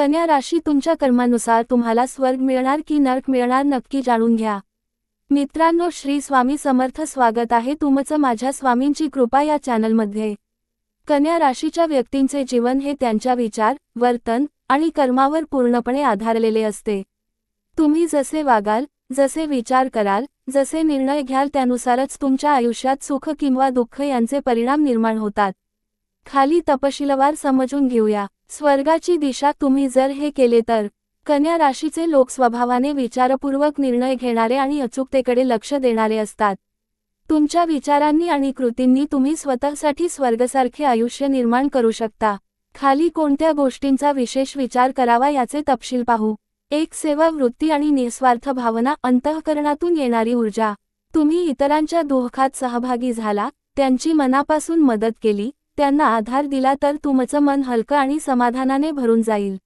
कन्या राशी तुमच्या कर्मानुसार तुम्हाला स्वर्ग मिळणार की नर्क मिळणार नक्की जाणून घ्या. मित्रांनो श्री स्वामी समर्थ स्वागत आहे तुमचं माझ्या स्वामींची कृपा या चॅनलमध्ये. कन्या राशीच्या व्यक्तींचे जीवन हे त्यांच्या विचार वर्तन आणि कर्मावर पूर्णपणे आधारलेले असते. तुम्ही जसे वागाल जसे विचार कराल जसे निर्णय घ्याल त्यानुसारच तुमच्या आयुष्यात सुख किंवा दुःख यांचे परिणाम निर्माण होतात. खाली तपशीलवार समजून घेऊया. स्वर्गाची दिशा तुम्ही जर हे केले तर कन्या राशीचे लोक स्वभावाने विचारपूर्वक निर्णय घेणारे आणि अचूकतेकडे लक्ष देणारे असतात. तुमच्या विचारांनी आणि कृतींनी तुम्ही स्वतःसाठी स्वर्गसारखे आयुष्य निर्माण करू शकता. खाली कोणत्या गोष्टींचा विशेष विचार करावा याचे तपशील पाहू. एक सेवा वृत्ती आणि निस्वार्थ भावना अंतःकरणातून येणारी ऊर्जा. तुम्ही इतरांच्या दुःखात सहभागी झाला त्यांची मनापासून मदत केली त्यांना आधार दिला तर तुमचं मन हलकं आणि समाधानाने भरून जाईल.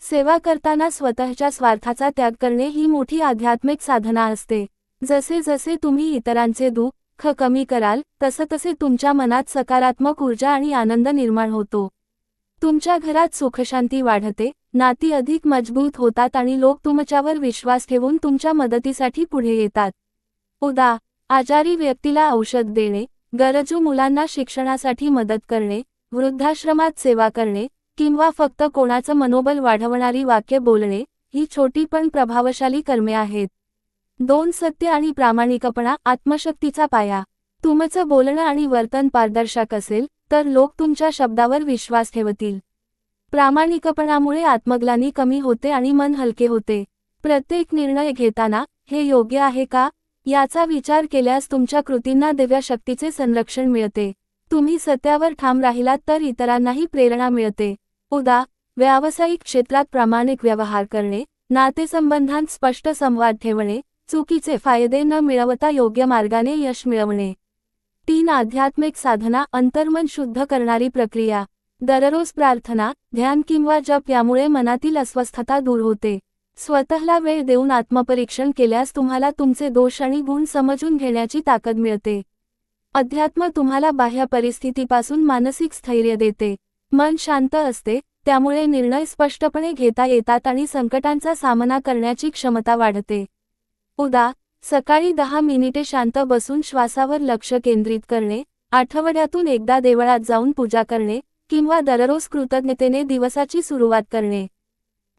सेवा करताना स्वतःच्या स्वार्थाचा त्याग करणे ही मोठी आध्यात्मिक साधना असते. जसे जसे तुम्ही इतरांचे दुःख कमी कराल तसं तसे तुमच्या मनात सकारात्मक ऊर्जा आणि आनंद निर्माण होतो. तुमच्या घरात सुखशांती वाढते नाती अधिक मजबूत होतात आणि लोक तुमच्यावर विश्वास ठेवून तुमच्या मदतीसाठी पुढे येतात. उदा. आजारी व्यक्तीला औषध देणे गरजू मुलांना शिक्षणासाठी मदत करणे वृद्धाश्रमात सेवा करणे किंवा फक्त कोणाचं मनोबल वाढवणारी वाक्य बोलणे ही छोटी पण प्रभावशाली कर्मे आहेत. दोन सत्य आणि प्रामाणिकपणा आत्मशक्तीचा पाया. तुमचं बोलणं आणि वर्तन पारदर्शक असेल तर लोक तुमच्या शब्दावर विश्वास ठेवतील. प्रामाणिकपणामुळे आत्मग्लानी कमी होते आणि मन हलके होते. प्रत्येक निर्णय घेताना हे योग्य आहे का? याचा विचार केल्यास तुमच्या कृतींना दिव्या शक्तीचे संरक्षण मिळते. तुम्ही सत्यावर ठाम राहिलात तर इतरांनाही प्रेरणा मिळते. उदा व्यावसायिक क्षेत्रात प्रामाणिक व्यवहार करणे नातेसंबंधांत स्पष्ट संवाद ठेवणे चुकीचे फायदे न मिळवता योग्य मार्गाने यश मिळवणे. तीन आध्यात्मिक साधना अंतर्मन शुद्ध करणारी प्रक्रिया. दररोज प्रार्थना ध्यान किंवा जप यामुळे मनातील अस्वस्थता दूर होते. स्वतःला वेळ देऊन आत्मपरीक्षण केल्यास तुम्हाला तुमचे दोष आणि गुण समजून घेण्याची ताकद मिळते. अध्यात्म तुम्हाला बाह्य परिस्थितीपासून मानसिक स्थैर्य देते. मन शांत असते त्यामुळे निर्णय स्पष्टपणे घेता येतात आणि संकटांचा सामना करण्याची क्षमता वाढते. उदा सकाळी दहा मिनिटे शांत बसून श्वासावर लक्ष केंद्रित करणे आठवड्यातून एकदा देवळात जाऊन पूजा करणे किंवा दररोज कृतज्ञतेने दिवसाची सुरुवात करणे.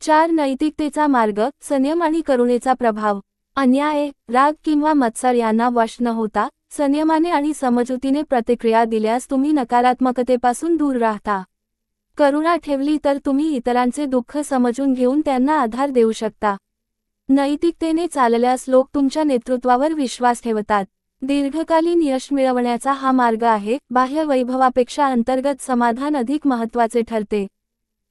चार नैतिकतेचा मार्ग संयम आणि करुणेचा प्रभाव. अन्याय राग किंवा मत्सर यांना वश न होता संयमाने आणि समजुतीने प्रतिक्रिया दिल्यास तुम्ही नकारात्मकतेपासून दूर राहता. करुणा ठेवली तर तुम्ही इतरांचे दुःख समजून घेऊन त्यांना आधार देऊ शकता. नैतिकतेने चालल्यास लोक तुमच्या नेतृत्वावर विश्वास ठेवतात. दीर्घकालीन यश मिळवण्याचा हा मार्ग आहे बाह्य वैभवापेक्षा अंतर्गत समाधान अधिक महत्त्वाचे ठरते.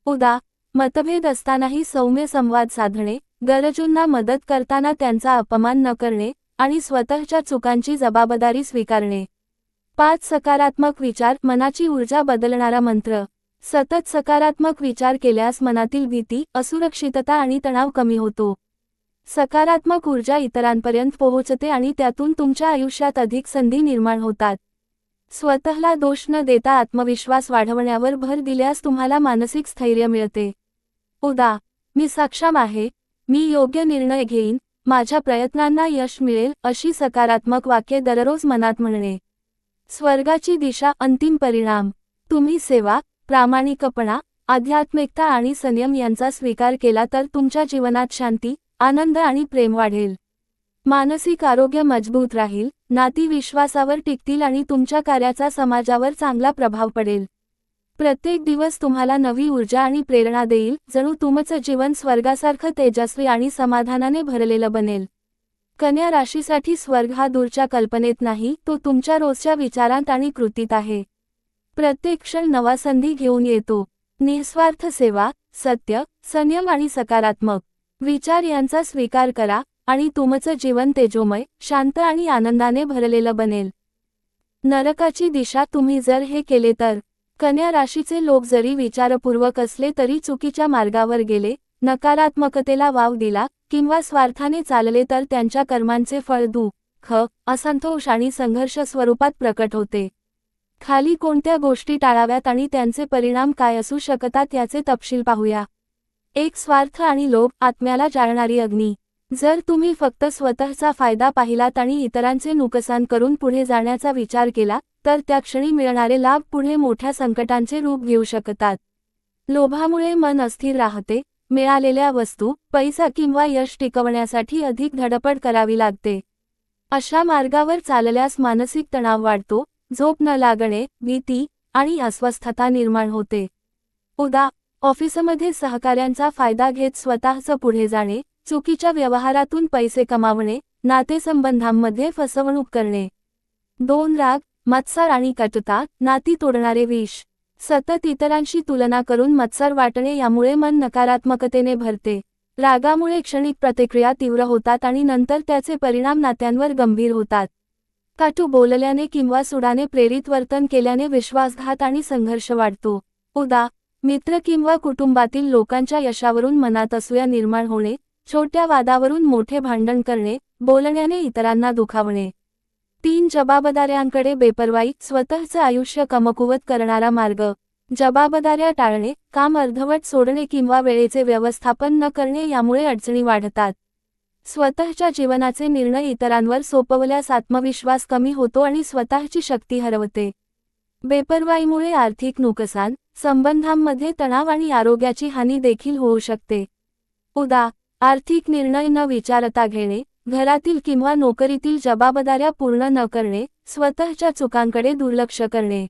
उदा. मतभेद असतानाही सौम्य संवाद साधणे गरजूंना मदत करताना त्यांचा अपमान न करणे आणि स्वतःच्या चुकांची जबाबदारी स्वीकारणे. पाच सकारात्मक विचार मनाची ऊर्जा बदलणारा मंत्र. सतत सकारात्मक विचार केल्यास मनातील भीती असुरक्षितता आणि तणाव कमी होतो. सकारात्मक ऊर्जा इतरांपर्यंत पोहोचते आणि त्यातून तुमच्या आयुष्यात अधिक संधी निर्माण होतात. स्वतःला दोष न देता आत्मविश्वास वाढवण्यावर भर दिल्यास तुम्हाला मानसिक स्थैर्य मिळते. उदा मी सक्षम आहे. मी योग्य निर्णय घेईन. माझ्या प्रयत्नांना यश मिळेल अशी सकारात्मक वाक्ये दररोज मनात म्हणणे. स्वर्गाची दिशा अंतिम परिणाम. तुम्ही सेवा प्रामाणिकपणा आध्यात्मिकता आणि संयम यांचा स्वीकार केला तर तुमच्या जीवनात शांती आनंद आणि प्रेम वाढेल. मानसिक आरोग्य मजबूत राहील. नाती विश्वासावर टिकतील आणि तुमच्या कार्याचा समाजावर चांगला प्रभाव पडेल. प्रत्येक दिवस तुम्हाला नवी ऊर्जा आणि प्रेरणा देईल जणू तुमचं जीवन स्वर्गासारखं तेजस्वी आणि समाधानाने भरलेलं बनेल. कन्या राशीसाठी स्वर्ग हा दूरच्या कल्पनेत नाही तो तुमच्या रोजच्या विचारांत आणि कृतीत आहे. प्रत्येक क्षण नवा संधी घेऊन येतो. निस्वार्थ सेवा सत्य संयम आणि सकारात्मक विचार यांचा स्वीकार करा आणि तुमचं जीवन तेजोमय शांत आणि आनंदाने भरलेलं बनेल. नरकाची दिशा तुम्ही जर हे केले तर कन्या राशीचे लोक जरी विचारपूर्वक असले तरी चुकीच्या मार्गावर गेले नकारात्मकतेला वाव दिला किंवा स्वार्थाने चालले तर त्यांच्या कर्मांचे फळ दुःख असंतोष आणि संघर्ष स्वरूपात प्रकट होते. खाली कोणत्या गोष्टी टाळाव्यात आणि त्यांचे परिणाम काय असू शकतात याचे तपशील पाहूया. एक स्वार्थ आणि लोभ आत्म्याला जाळणारी अग्नी. जर तुम्ही फक्त स्वतःचा फायदा पाहिलात आणि इतरांचे नुकसान करून पुढे जाण्याचा विचार केला तर त्या क्षणी मिळणारे लाभ पुढे मोठ्या संकटांचे रूप घेऊ शकतात. लोभामुळे मन अस्थिर राहते मिळालेल्या वस्तू पैसा किंवा यश टिकवण्यासाठी अधिक धडपड करावी लागते. अशा मार्गावर चालल्यास मानसिक तणाव वाढतो झोप न लागणे भीती आणि अस्वस्थता निर्माण होते. उदा ऑफिसमध्ये सहकाऱ्यांचा फायदा घेत स्वतःचं पुढे जाणे चुकीच्या व्यवहारातून पैसे कमावणे नातेसंबंधांमध्ये फसवणूक करणे. दोन राग मत्सर आणि कटुता नाती तोडणारे विष. सतत इतरांशी तुलना करून मत्सर वाटणे यामुळे मन नकारात्मकतेने भरते. रागामुळे क्षणिक प्रतिक्रिया तीव्र होतात आणि नंतर त्याचे परिणाम नात्यांवर गंभीर होतात. काटू बोलल्याने किंवा सुडाने प्रेरित वर्तन केल्याने विश्वासघात आणि संघर्ष वाढतो. उदा मित्र किंवा कुटुंबातील लोकांच्या यशावरून मनात असूया निर्माण होणे छोट्या वादावरून मोठे भांडण करणे बोलण्याने इतरांना दुखावणे. तीन जबाबदाऱ्यांकडे बेपरवाई स्वतःचं आयुष्य कमकुवत करणारा मार्ग. जबाबदाऱ्या टाळणे काम अर्धवट सोडणे किंवा वेळेचे व्यवस्थापन न करणे यामुळे अडचणी वाढतात. स्वतःच्या जीवनाचे निर्णय इतरांवर सोपवल्यास आत्मविश्वास कमी होतो आणि स्वतःची शक्ती हरवते. बेपरवाईमुळे आर्थिक नुकसान संबंधांमध्ये तणाव आणि आरोग्याची हानी देखील होऊ शकते. उदा. आर्थिक निर्णय न विचारता घेणे घरातील किंवा नोकरीतील जबाबदाऱ्या पूर्ण न करणे स्वतःच्या चुकांकडे दुर्लक्ष करणे.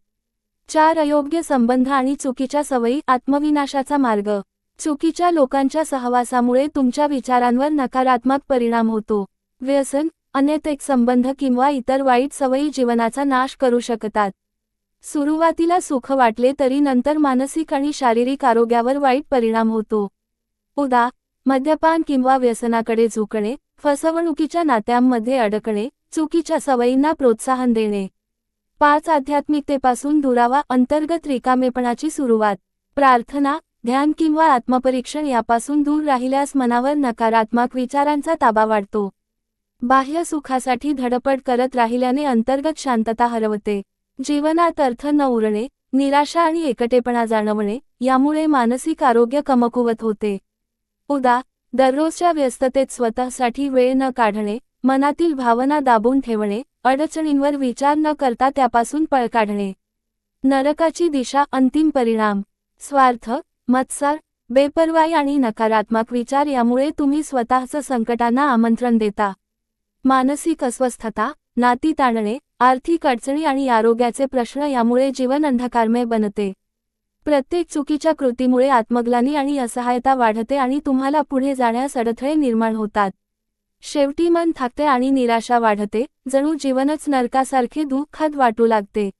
चार अयोग्य संबंध आणि चुकीच्या सवयी आत्मविनाशाचा मार्ग. चुकीच्या लोकांच्या सहवासामुळे तुमच्या विचारांवर नकारात्मक परिणाम होतो. व्यसन अनैतिक संबंध किंवा इतर वाईट सवयी जीवनाचा नाश करू शकतात. सुरुवातीला सुख वाटले तरी नंतर मानसिक आणि शारीरिक आरोग्यावर वाईट परिणाम होतो. उदा मद्यपान किंवा व्यसनाकडे झुकणे फसवणुकीच्या नात्यांमध्ये अडकणे चुकीच्या सवयींना प्रोत्साहन देणे. पाच आध्यात्मिकतेपासून दुरावा अंतर्गत रिकामेपणाची सुरुवात. प्रार्थना ध्यान किंवा आत्मपरीक्षण यापासून दूर राहिल्यास मनावर नकारात्मक विचारांचा ताबा वाढतो. बाह्य सुखासाठी धडपड करत राहिल्याने अंतर्गत शांतता हरवते. जीवनात अर्थ न उरणे निराशा आणि एकटेपणा जाणवणे यामुळे मानसिक आरोग्य कमकुवत होते. उदा दररोजच्या व्यस्ततेत स्वतःसाठी वेळ न काढणे मनातील भावना दाबून ठेवणे अडचणींवर विचार न करता त्यापासून पळ काढणे. नरकाची दिशा अंतिम परिणाम. स्वार्थ मत्सर बेपरवाई आणि नकारात्मक विचार यामुळे तुम्ही स्वतःचं संकटांना आमंत्रण देता. मानसिक अस्वस्थता नाती ताणणे आर्थिक अडचणी आणि आरोग्याचे प्रश्न यामुळे जीवन अंधकारमय बनते. प्रत्येक चुकीच्या कृतीमुळे आत्मग्लानी आणि असहायता वाढते आणि तुम्हाला पुढे जाण्यास अडथळे निर्माण होतात. शेवटी मन थाकते आणि निराशा वाढते जणू जीवनच नरकासारखे दुःखात वाटू लागते.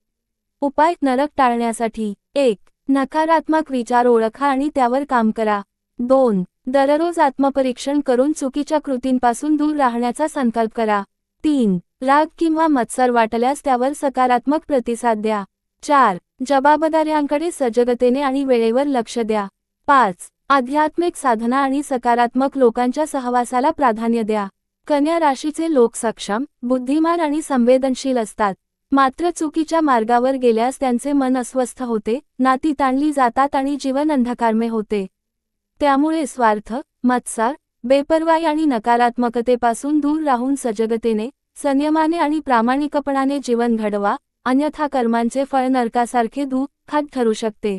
उपाय नरक टाळण्यासाठी. एक नकारात्मक विचार ओळखा आणि त्यावर काम करा. दोन दररोज आत्मपरीक्षण करून चुकीच्या कृतींपासून दूर राहण्याचा संकल्प करा. तीन राग किंवा मत्सर वाटल्यास त्यावर सकारात्मक प्रतिसाद द्या. चार. जबाबदाऱ्यांकडे सजगतेने आणि वेळेवर लक्ष द्या. पाच. आध्यात्मिक साधना आणि सकारात्मक लोकांच्या सहवासाला प्राधान्य द्या. कन्या राशीचे लोक सक्षम बुद्धिमान आणि संवेदनशील असतात. मात्र चुकीच्या मार्गावर गेल्यास त्यांचे मन अस्वस्थ होते नाती ताणली जातात आणि जीवन अंधकारमे होते. त्यामुळे स्वार्थ मत्सर बेपरवाई आणि नकारात्मकतेपासून दूर राहून सजगतेने संयमाने आणि प्रामाणिकपणाने जीवन घडवा अन्यथा कर्मांचे फळ नरकासारखे दुःखात ठरू शकते.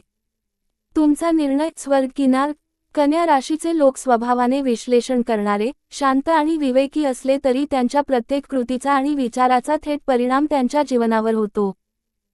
तुमचा निर्णय स्वर्ग किनार कन्या राशीचे लोक स्वभावाने विश्लेषण करणारे शांत आणि विवेकी असले तरी त्यांच्या प्रत्येक कृतीचा आणि विचाराचा थेट परिणाम त्यांच्या जीवनावर होतो.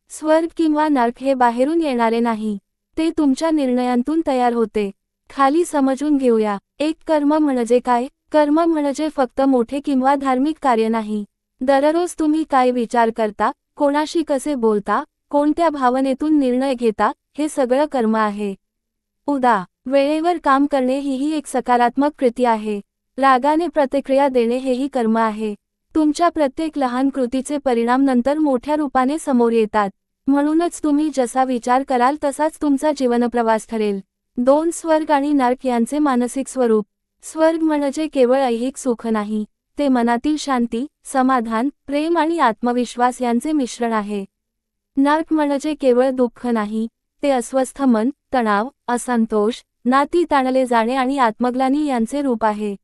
स्वर्ग किंवा नर्क हे बाहेरून येणारे नाही. ते तुमच्या निर्णयांतून तयार होते. खाली समजून घेऊया. एक कर्म म्हणजे काय? कर्म म्हणजे फक्त मोठे किंवा धार्मिक कार्य नाही. दररोज तुम्ही काय विचार करता? कोणाशी कसे बोलता कोणत्या भावनेतून निर्णय घेता हे सगळं कर्म आहे. उदा वेळेवर काम करणे हीही एक सकारात्मक कृती आहे. रागाने प्रतिक्रिया देणे हेही कर्म आहे. तुमच्या प्रत्येक लहान कृतीचे परिणाम नंतर मोठ्या रूपाने समोर येतात. म्हणूनच तुम्ही जसा विचार कराल तसाच तुमचा जीवनप्रवास ठरेल. दोन स्वर्ग आणि नर्क यांचे मानसिक स्वरूप. स्वर्ग म्हणजे केवळ ऐहिक सुख नाही. ते मनातील शांती समाधान प्रेम आणि आत्मविश्वास यांचे मिश्रण आहे. नर्क म्हणजे केवळ दुःख नाही ते अस्वस्थ मन तणाव असंतोष नाती ताणले जाणे आणि आत्मग्लानी यांचे रूप आहे.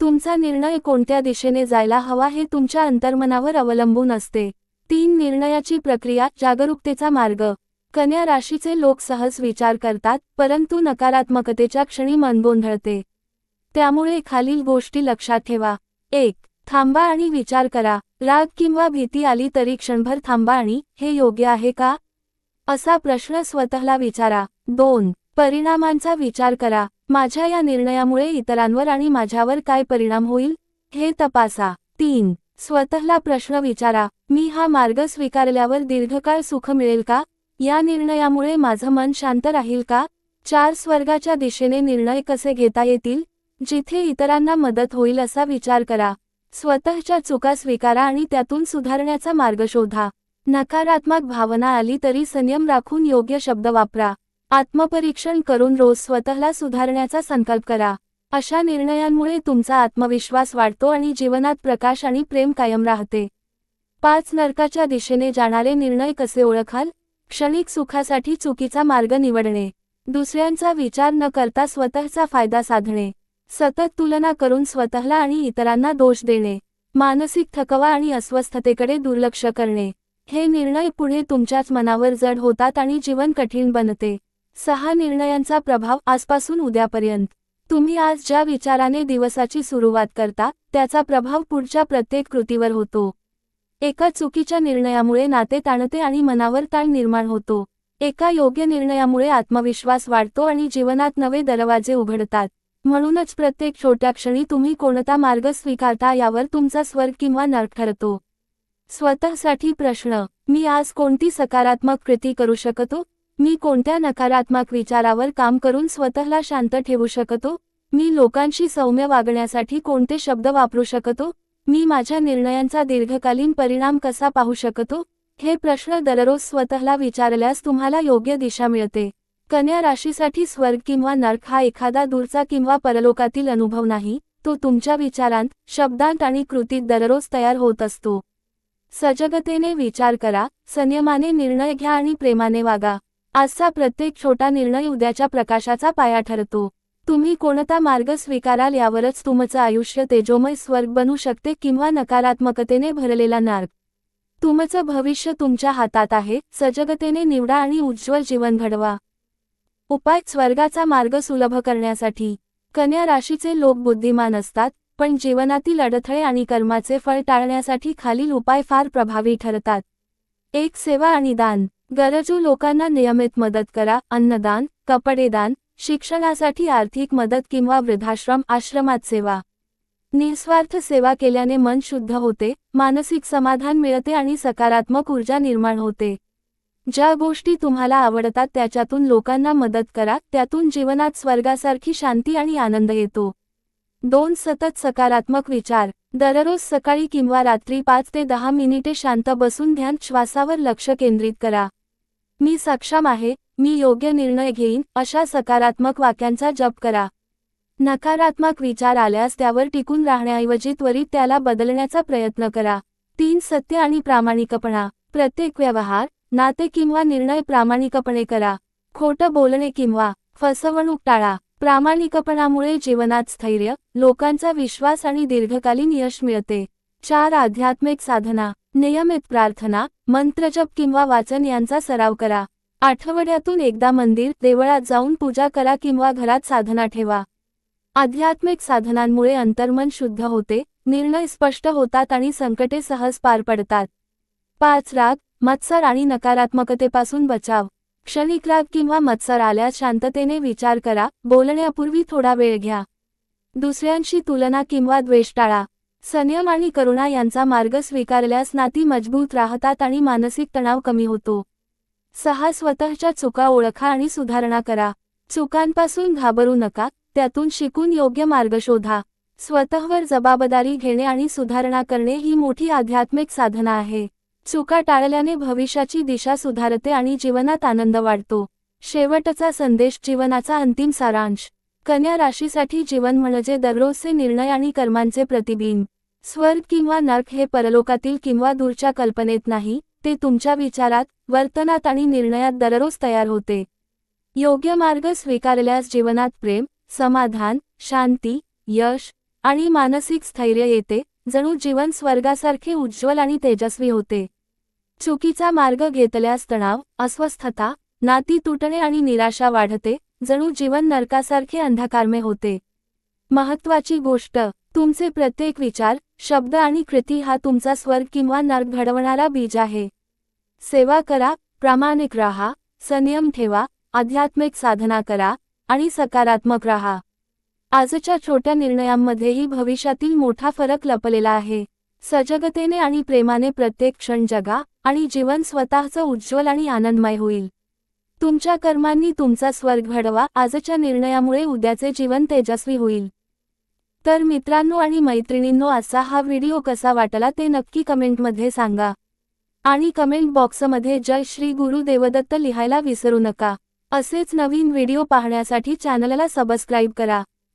तुमचा निर्णय कोणत्या दिशेने जायला हवा हे तुमच्या अंतर्मनावर अवलंबून असते. तीन निर्णयाची प्रक्रिया जागरूकतेचा मार्ग. कन्या राशीचे लोक सहज विचार करतात परंतु नकारात्मकतेच्या क्षणी मन गोंधळते. त्यामुळे खालील गोष्टी लक्षात ठेवा. एक थांबा आणि विचार करा. राग किंवा भीती आली तरी क्षणभर थांबा आणि हे योग्य आहे का? असा प्रश्न स्वतःला विचारा. दोन परिणामांचा विचार करा. माझ्या या निर्णयामुळे इतरांवर आणि माझ्यावर काय परिणाम होईल? हे तपासा. तीन स्वतःला प्रश्न विचारा. मी हा मार्ग स्वीकारल्यावर दीर्घकाळ सुख मिळेल का? या निर्णयामुळे माझं मन शांत राहील का? चार स्वर्गाच्या दिशेने निर्णय कसे घेता येतील? जिथे इतरांना मदत होईल असा विचार करा. स्वतःच्या चुका स्वीकारा आणि त्यातून सुधारण्याचा मार्ग शोधा. नकारात्मक भावना आली तरी संयम राखून योग्य शब्द वापरा. आत्मपरीक्षण करून रोज स्वतःला सुधारण्याचा संकल्प करा. अशा निर्णयांमुळे तुमचा आत्मविश्वास वाढतो आणि जीवनात प्रकाश आणि प्रेम कायम राहते. पाच नरकाच्या दिशेने जाणारे निर्णय कसे ओळखाल? क्षणिक सुखासाठी चुकीचा मार्ग निवडणे. दुसऱ्यांचा विचार न करता स्वतःचा फायदा साधणे. सतत तुलना करून स्वतःला आणि इतरांना दोष देणे मानसिक थकवा आणि अस्वस्थतेकडे दुर्लक्ष करणे हे निर्णय पुढे तुमच्याच मनावर जड होतात आणि जीवन कठीण बनते. सहा निर्णयांचा प्रभाव आजपासून उद्यापर्यंत. तुम्ही आज ज्या विचाराने दिवसाची सुरुवात करता त्याचा प्रभाव पुढच्या प्रत्येक कृतीवर होतो. एका चुकीच्या निर्णयामुळे नाते ताणते आणि मनावर ताण निर्माण होतो. एका योग्य निर्णयामुळे आत्मविश्वास वाढतो आणि जीवनात नवे दरवाजे उघडतात. म्हणूनच प्रत्येक छोट्या क्षणी तुम्ही कोणता मार्ग स्वीकारता यावर तुमचा स्वर्ग किंवा नर्क ठरतो. स्वतःसाठी प्रश्न मी आज कोणती सकारात्मक कृती करू शकतो? मी कोणत्या नकारात्मक विचारावर काम करून स्वतःला शांत ठेवू शकतो? मी लोकांशी सौम्य वागण्यासाठी कोणते शब्द वापरू शकतो? मी माझ्या निर्णयांचा दीर्घकालीन परिणाम कसा पाहू शकतो? हे प्रश्न दररोज स्वतःला विचारल्यास तुम्हाला योग्य दिशा मिळते. कन्या राशीसाठी स्वर्ग किंवा नर्क हा एखादा दूरचा किंवा परलोकातील अनुभव नाही तो तुमच्या विचारांत शब्दांत आणि कृतीत दररोज तयार होत असतो. सजगतेने विचार करा संयमाने निर्णय घ्या आणि प्रेमाने वागा. आजचा प्रत्येक छोटा निर्णय उद्याच्या प्रकाशाचा पाया ठरतो. तुम्ही कोणता मार्ग स्वीकाराल यावरच तुमचं आयुष्य तेजोमय स्वर्ग बनू शकते किंवा नकारात्मकतेने भरलेला नार्ग तुमचं भविष्य तुमच्या हातात आहे सजगतेने निवडा आणि उज्ज्वल जीवन घडवा. उपाय स्वर्गाचा मार्ग सुलभ करण्यासाठी. कन्या राशीचे लोक बुद्धिमान असतात पण जीवनातील अडथळे आणि कर्माचे फळ टाळण्यासाठी खालील उपाय फार प्रभावी ठरतात. एक सेवा आणि दान. गरजू लोकांना नियमित मदत करा. अन्नदान कपडेदान शिक्षणासाठी आर्थिक मदत किंवा वृद्धाश्रम आश्रमात सेवा. निस्वार्थ सेवा केल्याने मन शुद्ध होते मानसिक समाधान मिळते आणि सकारात्मक ऊर्जा निर्माण होते. ज्या गोष्टी तुम्हाला आवडतात त्याच्यातून लोकांना मदत करा त्यातून जीवनात स्वर्गासारखी शांती आणि आनंद येतो. दोन सतत सकारात्मक विचार. दररोज सकाळी किंवा रात्री पाच ते दहा मिनिटे शांत बसून ध्यान श्वासावर लक्ष केंद्रित करा. मी सक्षम आहे मी योग्य निर्णय घेईन अशा सकारात्मक वाक्यांचा जप करा. नकारात्मक विचार आल्यास त्यावर टिकून राहण्याऐवजी त्वरित त्याला बदलण्याचा प्रयत्न करा. तीन सत्य आणि प्रामाणिकपणा. प्रत्येक व्यवहार नाते किंवा निर्णय प्रामाणिकपणे करा. खोटं बोलणे किंवा फसवणूक टाळा. प्रामाणिकपणामुळे जीवनात स्थैर्य लोकांचा विश्वास आणि दीर्घकालीन यश मिळते. चार आध्यात्मिक साधना नियमित प्रार्थना मंत्रजप किंवा वाचन यांचा सराव करा. आठवड्यातून एकदा मंदिर देवळात जाऊन पूजा करा किंवा घरात साधना ठेवा. आध्यात्मिक साधनांमुळे अंतर्मन शुद्ध होते निर्णय स्पष्ट होतात आणि संकटे सहज पार पडतात. पाच राग मत्सर आणि नकारात्मकतेपासून बचाव. क्षणिक राग किंवा मत्सर आल्यास शांततेने विचार करा बोलण्यापूर्वी थोडा वेळ घ्या. दुसऱ्यांशी तुलना किंवा द्वेष टाळा. संयम आणि करुणा यांचा मार्ग स्वीकारल्यास नाती मजबूत राहतात आणि मानसिक तणाव कमी होतो. सहा स्वतःच्या चुका ओळखा आणि सुधारणा करा. चुकांपासून घाबरू नका त्यातून शिकून योग्य मार्ग शोधा. स्वतःवर जबाबदारी घेणे आणि सुधारणा करणे ही मोठी आध्यात्मिक साधना आहे. चुका टाळल्याने भविष्याची दिशा सुधारते आणि जीवनात आनंद वाढतो. शेवटचा संदेश जीवनाचा अंतिम सारांश. कन्या राशीसाठी जीवन म्हणजे दररोजचे निर्णय आणि कर्मांचे प्रतिबिंब. स्वर्ग किंवा नर्क हे परलोकातील किंवा दूरच्या कल्पनेत नाही ते तुमच्या विचारात वर्तनात आणि निर्णयात दररोज तयार होते. योग्य मार्ग स्वीकारल्यास जीवनात प्रेम समाधान शांती यश आणि मानसिक स्थैर्य येते. जणू जीवन स्वर्गासारखे उज्ज्वल आणि तेजस्वी होते. चुकीचा मार्ग घेतल्यास तणाव अस्वस्थता नाती तुटणे आणि निराशा वाढते जणू जीवन नरकासारखे अंधकारमे होते. महत्वाची गोष्ट तुमचे प्रत्येक विचार शब्द आणि कृती हा तुमचा स्वर्ग किंवा नर्क घडवणारा बीज आहे. सेवा करा प्रामाणिक राहा संयम ठेवा आध्यात्मिक साधना करा आणि सकारात्मक राहा. आजच्या छोट्या निर्णयांमध्येही भविष्यातील मोठा फरक लपलेला आहे. सजगतेने आणि प्रेमाने प्रत्येक क्षण जगा आणि जीवन स्वतःचं उज्ज्वल आणि आनंदमय होईल. तुमच्या कर्मांनी तुमचा स्वर्ग घडवा आजच्या निर्णयामुळे उद्याचे जीवन तेजस्वी होईल. तर मित्रांनो आणि मैत्रिणींनो असा हा व्हिडिओ कसा वाटला ते नक्की कमेंटमध्ये सांगा. आणि कमेंट बॉक्समध्ये जय श्री गुरु देवदत्त लिहायला विसरू नका. असेच नवीन व्हिडिओ पाहण्यासाठी चॅनलला सबस्क्राईब करा.